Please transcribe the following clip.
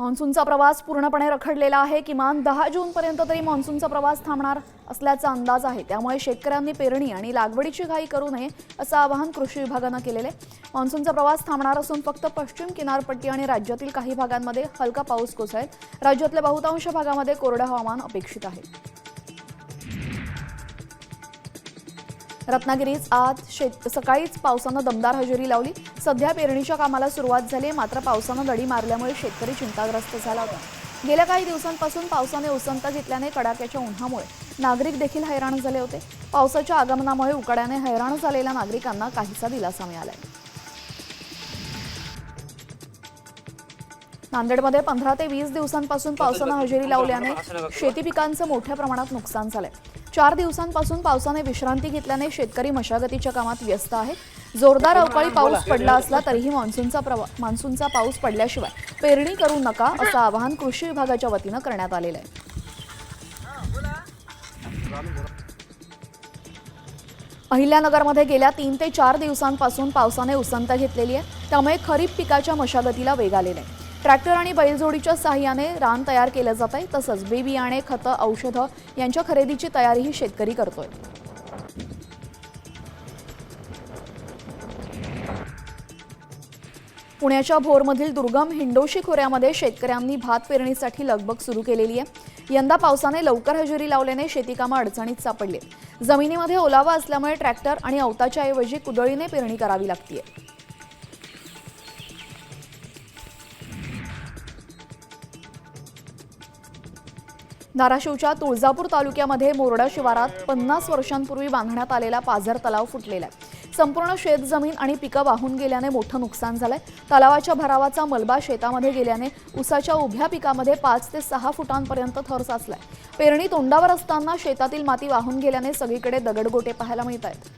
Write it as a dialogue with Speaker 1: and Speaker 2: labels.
Speaker 1: मान्सूनचा प्रवास पूर्णपणे रखडलेला आहे. किमान दहा जूनपर्यंत तरी मान्सूनचा प्रवास थांबणार असल्याचा अंदाज आहे. त्यामुळे शेतकऱ्यांनी पेरणी आणि लागवडीची घाई करू नये असं आवाहन कृषी विभागानं केलेलं आहे. मान्सूनचा प्रवास थांबणार असून फक्त पश्चिम किनारपट्टी आणि राज्यातील काही भागांमध्ये हलका पाऊस कोसळेल. राज्यातल्या बहुतांश भागामध्ये कोरडं हवामान अपेक्षित आहे. रत्नागिरीत आज शेत सकाळीच पावसानं दमदार हजेरी लावली. सध्या पेरणीच्या कामाला सुरुवात झाली मात्र पावसानं दडी मारल्यामुळे शेतकरी चिंताग्रस्त झाला होता. गेल्या काही दिवसांपासून पावसाने उसंत घेतल्याने कडाक्याच्या उन्हामुळे नागरिक देखील हैराण झाले होते. पावसाच्या आगमनामुळे उकड्याने हैराण झालेल्या नागरिकांना काहीसा दिलासा मिळालाय. नांदेडमध्ये पंधरा ते वीस दिवसांपासून पावसानं हजेरी लावल्याने शेती पिकांचं मोठ्या प्रमाणात नुकसान झालंय. चार दिवसांपासून पावसाने विश्रांती घेतल्याने शेतकरी मशागतीच्या कामात व्यस्त आहे. जोरदार अवकाळी पाऊस पडला असला तरीही मान्सूनचा मान्सूनचा पाऊस पडल्याशिवाय पेरणी करू नका असं आवाहन कृषी विभागाच्या वतीनं करण्यात आलेलं आहे. अहिल्यानगरमध्ये गेल्या तीन ते चार दिवसांपासून पावसाने उसंत घेतलेली आहे. त्यामुळे खरीप पिकाच्या मशागतीला वेग आलेला आहे. ट्रॅक्टर आणि बैलजोडीच्या साहाय्याने रान तयार केलं जात आहे. तसंच बी बियाणे खतं औषधं यांच्या खरेदीची तयारीही शेतकरी करतोय. पुण्याच्या भोरमधील दुर्गम हिंडोशी खोऱ्यामध्ये शेतकऱ्यांनी भात पेरणीसाठी लगबग सुरू केलेली आहे. यंदा पावसाने लवकर हजेरी लावल्याने शेतीकामं अडचणीत सापडली. जमिनीमध्ये ओलावा असल्यामुळे ट्रॅक्टर आणि अवताच्या ऐवजी कुदळीने पेरणी करावी लागतीये. धाराशिवच्या तुळजापूर तालुक्यामध्ये मोरडा शिवारात पन्नास वर्षांपूर्वी बांधण्यात आलेला पाझर तलाव फुटलेला आहे. संपूर्ण शेतजमीन आणि पिकं वाहून गेल्याने मोठं नुकसान झालंय. तलावाच्या भरावाचा मलबा शेतामध्ये गेल्याने उसाच्या उभ्या पिकामध्ये पाच ते सहा फुटांपर्यंत थर साचलाय. पेरणी तोंडावर असताना शेतातील माती वाहून गेल्याने सगळीकडे दगडगोटे पाहायला मिळत आहेत.